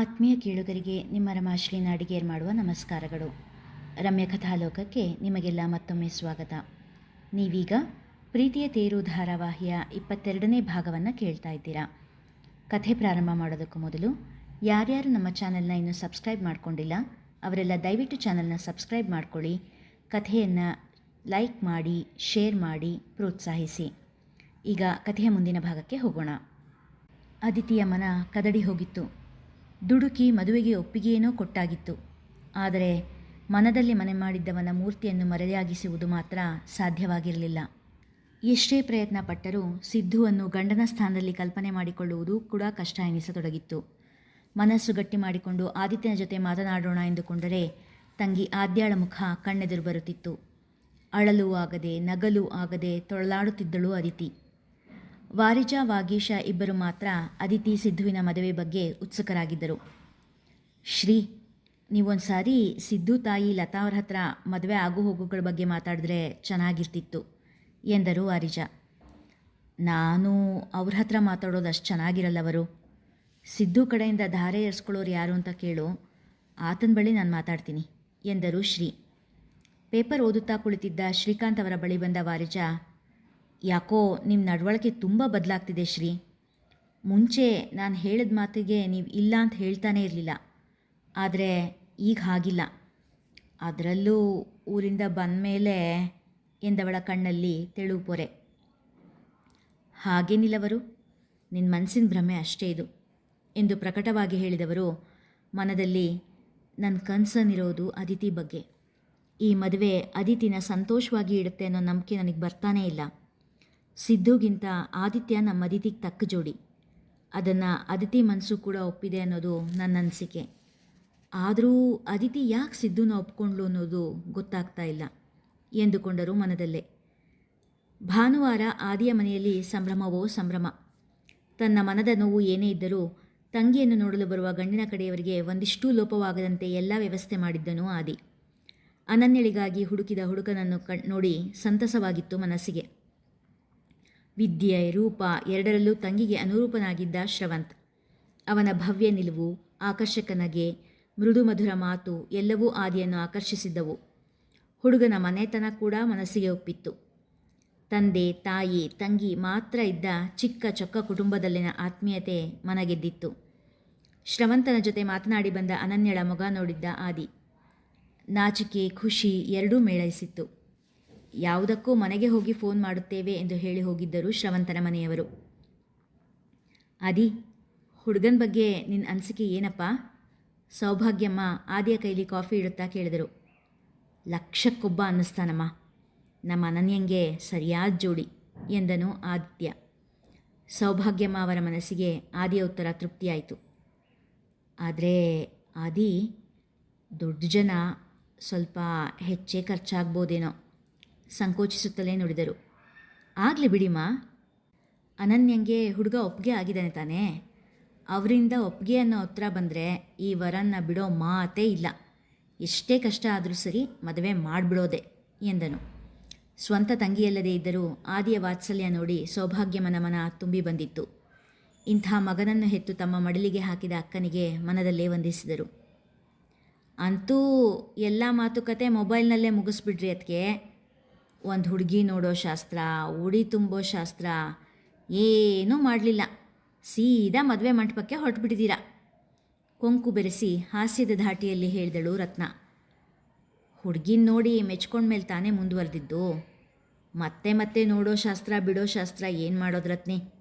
ಆತ್ಮೀಯ ಕೇಳುಗರಿಗೆ ನಿಮ್ಮ ರಮಾಶ್ರೀ ನಾಡಿಗೇರ್ ಮಾಡುವ ನಮಸ್ಕಾರಗಳು. ರಮ್ಯ ಕಥಾಲೋಕಕ್ಕೆ ನಿಮಗೆಲ್ಲ ಮತ್ತೊಮ್ಮೆ ಸ್ವಾಗತ. ನೀವೀಗ ಪ್ರೀತಿಯ ತೇರು ಧಾರಾವಾಹಿಯ ಇಪ್ಪತ್ತೆರಡನೇ ಭಾಗವನ್ನು ಕೇಳ್ತಾ ಇದ್ದೀರಾ. ಕಥೆ ಪ್ರಾರಂಭ ಮಾಡೋದಕ್ಕೂ ಮೊದಲು ಯಾರ್ಯಾರು ನಮ್ಮ ಚಾನಲ್ನ ಇನ್ನೂ ಸಬ್ಸ್ಕ್ರೈಬ್ ಮಾಡ್ಕೊಂಡಿಲ್ಲ, ಅವರೆಲ್ಲ ದಯವಿಟ್ಟು ಚಾನಲ್ನ ಸಬ್ಸ್ಕ್ರೈಬ್ ಮಾಡ್ಕೊಳ್ಳಿ, ಕಥೆಯನ್ನು ಲೈಕ್ ಮಾಡಿ, ಶೇರ್ ಮಾಡಿ, ಪ್ರೋತ್ಸಾಹಿಸಿ. ಈಗ ಕಥೆಯ ಮುಂದಿನ ಭಾಗಕ್ಕೆ ಹೋಗೋಣ. ಅದಿತಿಯ ಮನ ಕದಡಿ ಹೋಗಿತ್ತು. ದುಡುಕಿ ಮದುವೆಗೆ ಒಪ್ಪಿಗೆಯೇನೋ ಕೊಟ್ಟಾಗಿತ್ತು. ಆದರೆ ಮನದಲ್ಲಿ ಮನೆ ಮಾಡಿದ್ದವನ ಮೂರ್ತಿಯನ್ನು ಮರೆಯಾಗಿಸುವುದು ಮಾತ್ರ ಸಾಧ್ಯವಾಗಿರಲಿಲ್ಲ. ಎಷ್ಟೇ ಪ್ರಯತ್ನ ಪಟ್ಟರೂ ಸಿದ್ಧುವನ್ನು ಗಂಡನ ಸ್ಥಾನದಲ್ಲಿ ಕಲ್ಪನೆ ಮಾಡಿಕೊಳ್ಳುವುದು ಕೂಡ ಕಷ್ಟ ಎನಿಸತೊಡಗಿತ್ತು. ಮನಸ್ಸು ಗಟ್ಟಿ ಮಾಡಿಕೊಂಡು ಆದಿತ್ಯನ ಜೊತೆ ಮಾತನಾಡೋಣ ಎಂದುಕೊಂಡರೆ ತಂಗಿ ಆದ್ಯಾಳ ಮುಖ ಕಣ್ಣೆದುರು ಬರುತ್ತಿತ್ತು. ಅಳಲೂ ಆಗದೆ ನಗಲು ಆಗದೆ ತೊಳಲಾಡುತ್ತಿದ್ದಳು ಅದಿತಿ. ವಾರಿಜಾ ವಾಗೀಶ ಇಬ್ಬರು ಮಾತ್ರ ಅದಿತಿ ಸಿದ್ಧುವಿನ ಮದುವೆ ಬಗ್ಗೆ ಉತ್ಸುಕರಾಗಿದ್ದರು. ಶ್ರೀ ನೀವೊಂದು ಸಾರಿ ಸಿದ್ದು ತಾಯಿ ಲತಾ ಅವ್ರ ಹತ್ರ ಮದುವೆ ಆಗು ಹೋಗುಗಳ ಬಗ್ಗೆ ಮಾತಾಡಿದ್ರೆ ಚೆನ್ನಾಗಿರ್ತಿತ್ತು, ಎಂದರು ವಾರಿಜಾ. ನಾನು ಅವ್ರ ಹತ್ರ ಮಾತಾಡೋದು ಅಷ್ಟು ಚೆನ್ನಾಗಿರಲ್ಲವರು. ಸಿದ್ದು ಕಡೆಯಿಂದ ಧಾರೆ ಎರ್ಸ್ಕೊಳ್ಳೋರು ಯಾರು ಅಂತ ಕೇಳು, ಆತನ ಬಳಿ ನಾನು ಮಾತಾಡ್ತೀನಿ, ಎಂದರು ಶ್ರೀ. ಪೇಪರ್ ಓದುತ್ತಾ ಕುಳಿತಿದ್ದ ಶ್ರೀಕಾಂತ್ ಅವರ ಬಳಿ ಬಂದ ವಾರಿಜಾ ಯಾಕೋ ನಿಮ್ಮ ನಡವಳಿಕೆ ತುಂಬ ಬದಲಾಗ್ತಿದೆ ಶ್ರೀ. ಮುಂಚೆ ನಾನು ಹೇಳಿದ ಮಾತಿಗೆ ನೀವು ಇಲ್ಲ ಅಂತ ಹೇಳ್ತಾನೇ ಇರಲಿಲ್ಲ. ಆದರೆ ಈಗ ಹಾಗಿಲ್ಲ. ಅದರಲ್ಲೂ ಊರಿಂದ ಬಂದ ಮೇಲೆ ಎಂದವಳ ಕಣ್ಣಲ್ಲಿ ತೆಳು ಪೊರೆ. ಹಾಗೇನಿಲ್ಲವರು? ನಿನ್ನ ಮನಸ್ಸಿನ ಭ್ರಮೆ ಅಷ್ಟೇ ಇದು ಎಂದು ಪ್ರಕಟವಾಗಿ ಹೇಳಿದವರು ಮನದಲ್ಲಿ ನನ್ನ ಕನಸನ್ನಿರೋದು ಅದಿತಿ ಬಗ್ಗೆ. ಈ ಮದುವೆ ಅದಿತಿನ ಸಂತೋಷವಾಗಿ ಇಡುತ್ತೆ ಅನ್ನೋ ನಂಬಿಕೆ ನನಗೆ ಬರ್ತಾನೇ ಇಲ್ಲ. ಸಿದ್ಧುಗಿಂತ ಆದಿತ್ಯ ನಮ್ಮ ಅದಿತಿಗೆ ತಕ್ಕ ಜೋಡಿ. ಅದನ್ನು ಅದಿತಿ ಮನಸ್ಸು ಕೂಡ ಒಪ್ಪಿದೆ ಅನ್ನೋದು ನನ್ನ ಅನಿಸಿಕೆ. ಆದರೂ ಅದಿತಿ ಯಾಕೆ ಸಿದ್ಧುನ ಒಪ್ಕೊಂಡ್ಲು ಅನ್ನೋದು ಗೊತ್ತಾಗ್ತಾ ಇಲ್ಲ ಎಂದುಕೊಂಡರು ಮನದಲ್ಲೇ. ಭಾನುವಾರ ಆದಿಯ ಮನೆಯಲ್ಲಿ ಸಂಭ್ರಮವೋ ಸಂಭ್ರಮ. ತನ್ನ ಮನದ ನೋವು ಏನೇ ಇದ್ದರೂ ತಂಗಿಯನ್ನು ನೋಡಲು ಬರುವ ಗಂಡಿನ ಕಡೆಯವರಿಗೆ ಒಂದಿಷ್ಟು ಲೋಪವಾಗದಂತೆ ಎಲ್ಲ ವ್ಯವಸ್ಥೆ ಮಾಡಿದ್ದನು ಆದಿ. ಅನನ್ಯಳಿಗಾಗಿ ಹುಡುಕಿದ ಹುಡುಕನನ್ನು ಕಣ್ ನೋಡಿ ಸಂತಸವಾಗಿತ್ತು ಮನಸ್ಸಿಗೆ. ವಿದ್ಯೆ ರೂಪ ಎರಡರಲ್ಲೂ ತಂಗಿಗೆ ಅನುರೂಪನಾಗಿದ್ದ ಶ್ರವಂತ್. ಅವನ ಭವ್ಯ ನಿಲುವು, ಆಕರ್ಷಕ ನಗೆ ಮೃದು ಮಧುರ ಮಾತು ಎಲ್ಲವೂ ಆದಿಯನ್ನು ಆಕರ್ಷಿಸಿದ್ದವು. ಹುಡುಗನ ಮನೆತನ ಕೂಡ ಮನಸ್ಸಿಗೆ ಒಪ್ಪಿತ್ತು. ತಂದೆ, ತಾಯಿ, ತಂಗಿ ಮಾತ್ರ ಇದ್ದ ಚಿಕ್ಕ ಚೊಕ್ಕ ಕುಟುಂಬದಲ್ಲಿನ ಆತ್ಮೀಯತೆ ಮನಗೆದ್ದಿತ್ತು. ಶ್ರವಂತನ ಜೊತೆ ಮಾತನಾಡಿ ಬಂದ ಅನನ್ಯಳ ಮೊಗ ನೋಡಿದ್ದ ಆದಿ. ನಾಚಿಕೆ, ಖುಷಿ ಎರಡೂ ಮೇಳೈಸಿತ್ತು. ಯಾವುದಕ್ಕೂ ಮನೆಗೆ ಹೋಗಿ ಫೋನ್ ಮಾಡುತ್ತೇವೆ ಎಂದು ಹೇಳಿ ಹೋಗಿದ್ದರು ಶ್ರವಂತನ ಮನೆಯವರು. ಆದಿ, ಹುಡುಗನ ಬಗ್ಗೆ ನಿನ್ನ ಅನಿಸಿಕೆ ಏನಪ್ಪ? ಸೌಭಾಗ್ಯಮ್ಮ, ಆದಿಯ ಕೈಲಿ ಕಾಫಿ ಇಡುತ್ತಾ? ಕೇಳಿದರು. ಲಕ್ಷಕ್ಕೊಬ್ಬ ಅನ್ನಿಸ್ತಾನಮ್ಮ. ನಮ್ಮ ಅನನ್ಯಂಗೆ ಸರಿಯಾದ ಜೋಡಿ, ಎಂದನು ಆದಿತ್ಯ. ಸೌಭಾಗ್ಯಮ್ಮ ಅವರ ಮನಸ್ಸಿಗೆ ಆದಿಯ ಉತ್ತರ ತೃಪ್ತಿಯಾಯಿತು. ಆದರೆ, ಆದಿ, ದೊಡ್ಡ ಜನ ಸ್ವಲ್ಪ ಹೆಚ್ಚೇ ಖರ್ಚಾಗ್ಬೋದೇನೋ. ಸಂಕೋಚಿಸುತ್ತಲೇ ನುಡಿದರು. ಆಗಲಿ ಬಿಡಿಮ್ಮ ಅನನ್ಯಂಗೆ ಹುಡುಗ ಒಪ್ಪಿಗೆ ಆಗಿದ್ದಾನೆ ತಾನೇ. ಅವರಿಂದ ಒಪ್ಪಿಗೆ ಅನ್ನೋ ಹತ್ರ ಬಂದರೆ ಈ ವರನ್ನ ಬಿಡೋ ಮಾತೇ ಇಲ್ಲ. ಎಷ್ಟೇ ಕಷ್ಟ ಆದರೂ ಸರಿ ಮದುವೆ ಮಾಡಿಬಿಡೋದೆ ಎಂದನು. ಸ್ವಂತ ತಂಗಿಯಲ್ಲದೇ ಇದ್ದರೂ ಆದಿಯ ವಾತ್ಸಲ್ಯ ನೋಡಿ ಸೌಭಾಗ್ಯಮನ ಮನ ತುಂಬಿ ಬಂದಿತ್ತು. ಇಂಥ ಮಗನನ್ನು ಹೆತ್ತು ತಮ್ಮ ಮಡಲಿಗೆ ಹಾಕಿದ ಅಕ್ಕನಿಗೆ ಮನದಲ್ಲೇ ವಂದಿಸಿದರು. ಅಂತೂ ಎಲ್ಲ ಮಾತುಕತೆ ಮೊಬೈಲ್ನಲ್ಲೇ ಮುಗಿಸ್ಬಿಡ್ರಿ ಅದಕ್ಕೆ ಒಂದು ಹುಡುಗಿ ನೋಡೋ ಶಾಸ್ತ್ರ, ಉಡಿ ತುಂಬೋ ಶಾಸ್ತ್ರ, ಏನೂ ಮಾಡಲಿಲ್ಲ. ಸೀದಾ ಮದುವೆ ಮಂಟಪಕ್ಕೆ ಹೊರಟುಬಿಟ್ಟಿದ್ದೀರ ಕೊಂಕು ಬೆರೆಸಿ ಹಾಸ್ಯದ ಧಾಟಿಯಲ್ಲಿ ಹೇಳಿದಳು ರತ್ನ. ಹುಡುಗಿನ ನೋಡಿ ಮೆಚ್ಕೊಂಡ್ಮೇಲೆ ತಾನೇ ಮುಂದುವರೆದಿದ್ದು. ಮತ್ತೆ ಮತ್ತೆ ನೋಡೋ ಶಾಸ್ತ್ರ, ಬಿಡೋ ಶಾಸ್ತ್ರ, ಏನು ಮಾಡೋದು ರತ್ನಿ?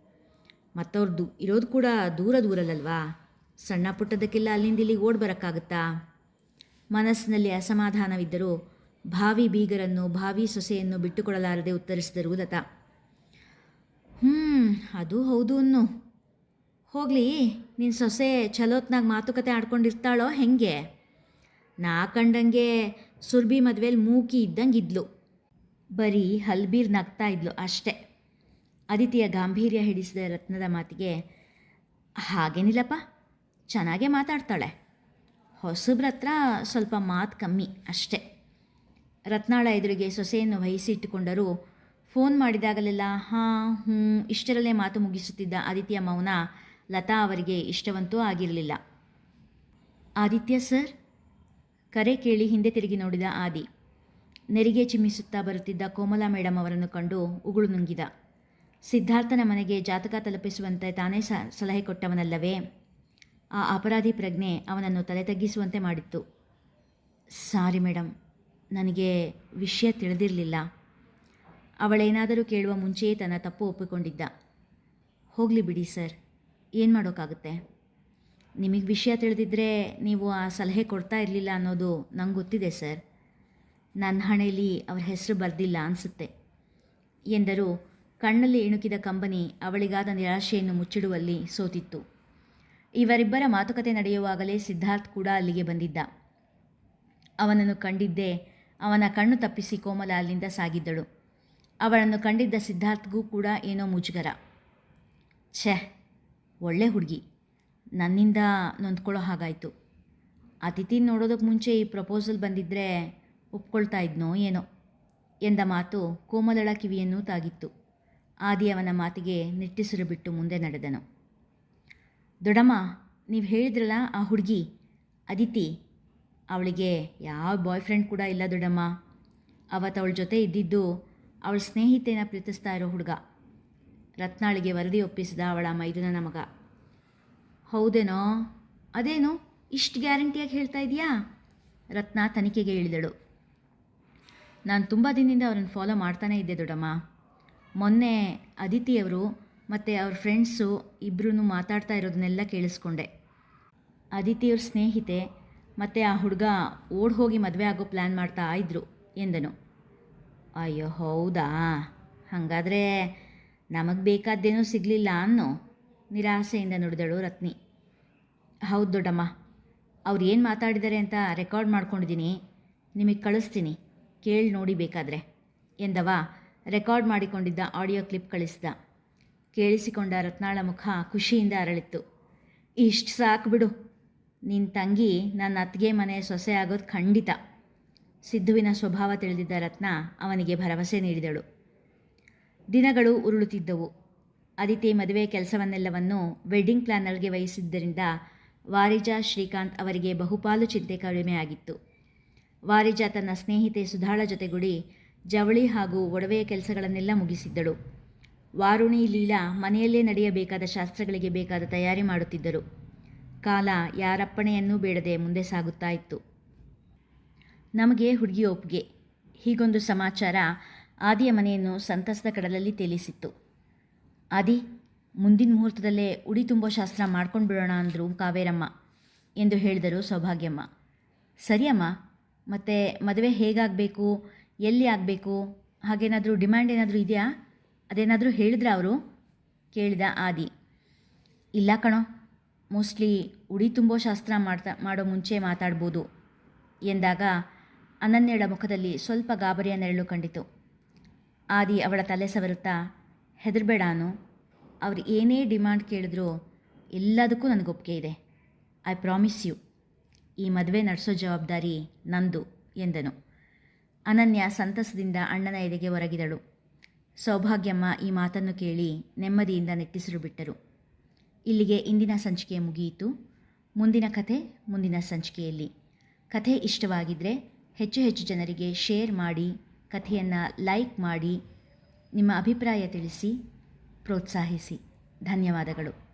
ಮತ್ತವ್ರದ್ದು ಇರೋದು ಕೂಡ ದೂರ ದೂರಲ್ಲಲ್ವಾ ಸಣ್ಣ ಪುಟ್ಟದಕ್ಕೆಲ್ಲ ಅಲ್ಲಿಂದ ಇಲ್ಲಿಗೆ ಓಡ್ ಬರೋಕ್ಕಾಗುತ್ತಾ? ಮನಸ್ಸಿನಲ್ಲಿ ಅಸಮಾಧಾನವಿದ್ದರೂ ಭಾವಿ ಬೀಗರನ್ನು, ಭಾವಿ ಸೊಸೆಯನ್ನು ಬಿಟ್ಟುಕೊಡಲಾರದೆ ಉತ್ತರಿಸಿದರು ಲತಾ. ಹ್ಞೂ ಅದು ಹೌದು ಅನ್ನು. ಹೋಗಲಿ ನಿನ್ನ ಸೊಸೆ ಚಲೋತ್ನಾಗ ಮಾತುಕತೆ ಆಡ್ಕೊಂಡಿರ್ತಾಳೋ ಹೆಂಗೆ? ನಾ ಕಂಡಂಗೆ ಸುರ್ಬಿ ಮದುವೆಲಿ ಮೂಕಿ ಇದ್ದಂಗೆ ಇದ್ಲು ಬರೀ ಹಲ್ಬೀರ್ ನಗ್ತಾ ಇದ್ಲು ಅಷ್ಟೇ. ಅದಿತಿಯ ಗಾಂಭೀರ್ಯ ಹಿಡಿಸಿದ ರತ್ನದ ಮಾತಿಗೆ, ಹಾಗೇನಿಲ್ಲಪ್ಪ, ಚೆನ್ನಾಗೇ ಮಾತಾಡ್ತಾಳೆ. ಹೊಸಬ್ರ ಹತ್ರ ಸ್ವಲ್ಪ ಮಾತು ಕಮ್ಮಿ ಅಷ್ಟೇ. ರತ್ನಾಳ ಎದುರಿಗೆ ಸೊಸೆಯನ್ನು ವಹಿಸಿಟ್ಟುಕೊಂಡರೂ. ಫೋನ್ ಮಾಡಿದಾಗಲೆಲ್ಲ, ಹಾಂ, ಹ್ಞೂ, ಇಷ್ಟರಲ್ಲೇ ಮಾತು ಮುಗಿಸುತ್ತಿದ್ದ ಆದಿತ್ಯ ಮೌನ ಲತಾ ಅವರಿಗೆ ಇಷ್ಟವಂತೂ ಆಗಿರಲಿಲ್ಲ. ಆದಿತ್ಯ ಸರ್? ಕರೆ ಕೇಳಿ ಹಿಂದೆ ತಿರುಗಿ ನೋಡಿದ ಆದಿ. ನೆರಿಗೆ ಚಿಮ್ಮಿಸುತ್ತಾ ಬರುತ್ತಿದ್ದ ಕೋಮಲಾ ಮೇಡಮ್ ಅವರನ್ನು ಕಂಡು ಉಗುಳು ನುಂಗಿದ. ಸಿದ್ಧಾರ್ಥನ ಮನೆಗೆ ಜಾತಕ ತಲುಪಿಸುವಂತೆ ತಾನೇ ಸಲಹೆ ಕೊಟ್ಟವನಲ್ಲವೇ? ಆ ಅಪರಾಧಿ ಪ್ರಜ್ಞೆ ಅವನನ್ನು ತಲೆ ತಗ್ಗಿಸುವಂತೆ ಮಾಡಿತ್ತು. ಸಾರಿ ಮೇಡಮ್ ನನಗೆ ವಿಷಯ ತಿಳಿದಿರಲಿಲ್ಲ. ಅವಳೇನಾದರೂ ಕೇಳುವ ಮುಂಚೆಯೇ ತನ್ನ ತಪ್ಪು ಒಪ್ಪಿಕೊಂಡಿದ್ದ. ಹೋಗಲಿ ಬಿಡಿ ಸರ್, ಏನು ಮಾಡೋಕ್ಕಾಗುತ್ತೆ? ನಿಮಗೆ ವಿಷಯ ತಿಳಿದಿದ್ದರೆ ನೀವು ಆ ಸಲಹೆ ಕೊಡ್ತಾ ಇರಲಿಲ್ಲ ಅನ್ನೋದು ನಂಗೆ ಗೊತ್ತಿದೆ ಸರ್. ನನ್ನ ಹಣೆಯಲ್ಲಿ ಅವ್ರ ಹೆಸರು ಬರೆದಿಲ್ಲ ಅನಿಸುತ್ತೆ. ಎಂದರು, ಕಣ್ಣಲ್ಲಿ ಇಣುಕಿದ ಕಂಬನಿ ಅವಳಿಗಾದ ನಿರಾಶೆಯನ್ನು ಮುಚ್ಚಿಡುವಲ್ಲಿ ಸೋತಿತ್ತು. ಇವರಿಬ್ಬರ ಮಾತುಕತೆ ನಡೆಯುವಾಗಲೇ ಸಿದ್ಧಾರ್ಥ್ ಕೂಡ ಅಲ್ಲಿಗೆ ಬಂದಿದ್ದ. ಅವನನ್ನು ಕಂಡಿದ್ದೇ ಅವನ ಕಣ್ಣು ತಪ್ಪಿಸಿ ಕೋಮಲ ಅಲ್ಲಿಂದ ಸಾಗಿದ್ದಳು. ಅವಳನ್ನು ಕಂಡಿದ್ದ ಸಿದ್ಧಾರ್ಥ್ಗೂ ಕೂಡ ಏನೋ ಮುಜುಗರ. ಛೆ, ಒಳ್ಳೆ ಹುಡುಗಿ. ನನ್ನಿಂದ ನೊಂದ್ಕೊಳ್ಳೋ ಹಾಗಾಯಿತು. ಅತಿಥಿ ನೋಡೋದಕ್ಕೆ ಮುಂಚೆ ಈ ಪ್ರಪೋಸಲ್ ಬಂದಿದ್ದರೆ ಒಪ್ಕೊಳ್ತಾ ಇದ್ನೋ ಏನೋ ಎಂದ ಮಾತು ಕೋಮಲಳ ಕಿವಿಯನ್ನೂ ತಾಗಿತ್ತು. ಆದಿ ಅವನ ಮಾತಿಗೆ ನಿಟ್ಟಿಸಿರು ಬಿಟ್ಟು ಮುಂದೆ ನಡೆದನು. ದೊಡಮ್ಮ, ನೀವು ಹೇಳಿದ್ರಲ್ಲ ಆ ಹುಡುಗಿ, ಅದಿತಿ ಅವಳಿಗೆ, ಯಾವ ಬಾಯ್ ಫ್ರೆಂಡ್ ಕೂಡ ಇಲ್ಲ ದೊಡ್ಡಮ್ಮ. ಅವತ್ತು ಅವಳ ಜೊತೆ ಇದ್ದಿದ್ದು ಅವಳ ಸ್ನೇಹಿತೆನ ಪ್ರೀತಿಸ್ತಾ ಇರೋ ಹುಡುಗ. ರತ್ನಾಳಿಗೆ ವರದಿ ಒಪ್ಪಿಸಿದ ಅವಳ ಮೈದುನನ ಮಗ. ಹೌದೇನೋ? ಅದೇನು? ಇಷ್ಟು ಗ್ಯಾರಂಟಿಯಾಗಿ ಹೇಳ್ತಾ ಇದೆಯಾ ರತ್ನ ತನಿಖೆಗೆ ಇಳಿದಳು. ನಾನು ತುಂಬ ದಿನದಿಂದ ಅವ್ರನ್ನ ಫಾಲೋ ಮಾಡ್ತಾನೇ ಇದ್ದೆ ದೊಡ್ಡಮ್ಮ. ಮೊನ್ನೆ ಅದಿತಿಯವರು ಮತ್ತು ಅವ್ರ ಫ್ರೆಂಡ್ಸು ಇಬ್ಬರೂ ಮಾತಾಡ್ತಾ ಇರೋದನ್ನೆಲ್ಲ ಕೇಳಿಸ್ಕೊಂಡೆ. ಅದಿತಿಯವ್ರ ಸ್ನೇಹಿತೆ ಮತ್ತು ಆ ಹುಡುಗ ಓಡ್ ಹೋಗಿ ಮದುವೆ ಆಗೋ ಪ್ಲ್ಯಾನ್ ಮಾಡ್ತಾ ಇದ್ರು ಎಂದನು. ಅಯ್ಯೋ, ಹೌದಾ? ಹಾಗಾದರೆ ನಮಗೆ ಬೇಕಾದ್ದೇನೂ ಸಿಗಲಿಲ್ಲ ಅನ್ನೋ ನಿರಾಸೆಯಿಂದ ನುಡಿದಳು ರತ್ನಿ. ಹೌದು ದೊಡ್ಡಮ್ಮ, ಅವ್ರು ಏನು ಮಾತಾಡಿದ್ದಾರೆ ಅಂತ ರೆಕಾರ್ಡ್ ಮಾಡ್ಕೊಂಡಿದ್ದೀನಿ ನಿಮಗೆ ಕಳಿಸ್ತೀನಿ. ಕೇಳಿ ನೋಡಿ ಬೇಕಾದರೆ ಎಂದವ ರೆಕಾರ್ಡ್ ಮಾಡಿಕೊಂಡಿದ್ದ ಆಡಿಯೋ ಕ್ಲಿಪ್ ಕಳಿಸಿದ. ಕೇಳಿಸಿಕೊಂಡ ರತ್ನಾಳ ಮುಖ ಖುಷಿಯಿಂದ ಅರಳಿತ್ತು. ಇಷ್ಟು ಸಾಕು ಬಿಡು. ನಿನ್ನ ತಂಗಿ ನನ್ನ ಅತ್ತಿಗೆ ಮನೆ ಸೊಸೆ ಆಗೋದು ಖಂಡಿತ. ಸಿದ್ಧುವಿನ ಸ್ವಭಾವ ತಿಳಿದಿದ್ದ ರತ್ನ ಅವನಿಗೆ ಭರವಸೆ ನೀಡಿದಳು. ದಿನಗಳು ಉರುಳುತ್ತಿದ್ದವು. ಅದಿತಿ ಮದುವೆ ಕೆಲಸವನ್ನೆಲ್ಲವನ್ನು ವೆಡ್ಡಿಂಗ್ ಪ್ಲಾನರ್ಗೆ ವಹಿಸಿದ್ದರಿಂದ ವಾರಿಜಾ ಶ್ರೀಕಾಂತ್ ಅವರಿಗೆ ಬಹುಪಾಲು ಚಿಂತೆ ಕಡಿಮೆಯಾಗಿತ್ತು. ವಾರಿಜಾ ತನ್ನ ಸ್ನೇಹಿತೆ ಸುಧಾಳ ಜೊತೆಗೂಡಿ ಜವಳಿ ಹಾಗೂ ಒಡವೆಯ ಕೆಲಸಗಳನ್ನೆಲ್ಲ ಮುಗಿಸಿದ್ದಳು. ವಾರುಣಿ ಲೀಲಾ ಮನೆಯಲ್ಲೇ ನಡೆಯಬೇಕಾದ ಶಾಸ್ತ್ರಗಳಿಗೆ ಬೇಕಾದ ತಯಾರಿ ಮಾಡುತ್ತಿದ್ದರು. ಕಾಲ ಯಾರಪ್ಪಣೆಯನ್ನೂ ಬೇಡದೆ ಮುಂದೆ ಸಾಗುತ್ತಾ ಇತ್ತು ನಮಗೆ ಹುಡುಗಿ ಒಪ್ಪಿಗೆ. ಹೀಗೊಂದು ಸಮಾಚಾರ ಆದಿಯ ಮನೆಯನ್ನು ಸಂತಸದ ಕಡಲಲ್ಲಿ ತೇಲಿಸಿತ್ತು. ಆದಿ, ಮುಂದಿನ ಮುಹೂರ್ತದಲ್ಲೇ ಉಡಿ ತುಂಬೋ ಶಾಸ್ತ್ರ ಮಾಡ್ಕೊಂಡು ಬಿಡೋಣ ಅಂದರು ಕಾವೇರಮ್ಮ ಎಂದು ಹೇಳಿದರು ಸೌಭಾಗ್ಯಮ್ಮ. ಸರಿಯಮ್ಮ ಮತ್ತು ಮದುವೆ ಹೇಗಾಗಬೇಕು, ಎಲ್ಲಿ ಆಗಬೇಕು, ಹಾಗೇನಾದರೂ ಡಿಮ್ಯಾಂಡ್ ಏನಾದರೂ ಇದೆಯಾ? ಅದೇನಾದರೂ ಹೇಳಿದ್ರ ಅವರು? ಕೇಳಿದ ಆದಿ. ಇಲ್ಲ ಕಣೋ ಮೋಸ್ಟ್ಲಿ ಉಡಿ ತುಂಬೋ ಶಾಸ್ತ್ರ ಮಾಡ್ತಾ, ಮಾಡೋ ಮುಂಚೆ ಮಾತಾಡ್ಬೋದು. ಎಂದಾಗ ಅನನ್ಯಳ ಮುಖದಲ್ಲಿ ಸ್ವಲ್ಪ ಗಾಬರಿಯ ನೆರಳು ಕಂಡಿತು. ಆದಿ ಅವಳ ತಲೆ ಸವರುತ್ತಾ, ಹೆದರಬೇಡ ಅನು. ಅವ್ರು ಏನೇ ಡಿಮಾಂಡ್ ಕೇಳಿದ್ರು ಎಲ್ಲದಕ್ಕೂ ನನಗೊಪ್ಪಿಗೆ ಇದೆ. I promise you. ಈ ಮದುವೆ ನಡೆಸೋ ಜವಾಬ್ದಾರಿ ನಂದು, ಎಂದನು. ಅನನ್ಯ ಸಂತಸದಿಂದ ಅಣ್ಣನ ಎದೆಗೆ ಒರಗಿದಳು. ಸೌಭಾಗ್ಯಮ್ಮ ಈ ಮಾತನ್ನು ಕೇಳಿ ನೆಮ್ಮದಿಯಿಂದ ನೆಟ್ಟಿಸಿರು ಬಿಟ್ಟರು. ಇಲ್ಲಿಗೆ ಇಂದಿನ ಸಂಚಿಕೆ ಮುಗಿಯಿತು. ಮುಂದಿನ ಕಥೆ ಮುಂದಿನ ಸಂಚಿಕೆಯಲ್ಲಿ. ಕಥೆ ಇಷ್ಟವಾಗಿದ್ದರೆ ಹೆಚ್ಚು ಹೆಚ್ಚು ಜನರಿಗೆ ಶೇರ್ ಮಾಡಿ, ಕಥೆಯನ್ನು ಲೈಕ್ ಮಾಡಿ, ನಿಮ್ಮ ಅಭಿಪ್ರಾಯ ತಿಳಿಸಿ, ಪ್ರೋತ್ಸಾಹಿಸಿ. ಧನ್ಯವಾದಗಳು.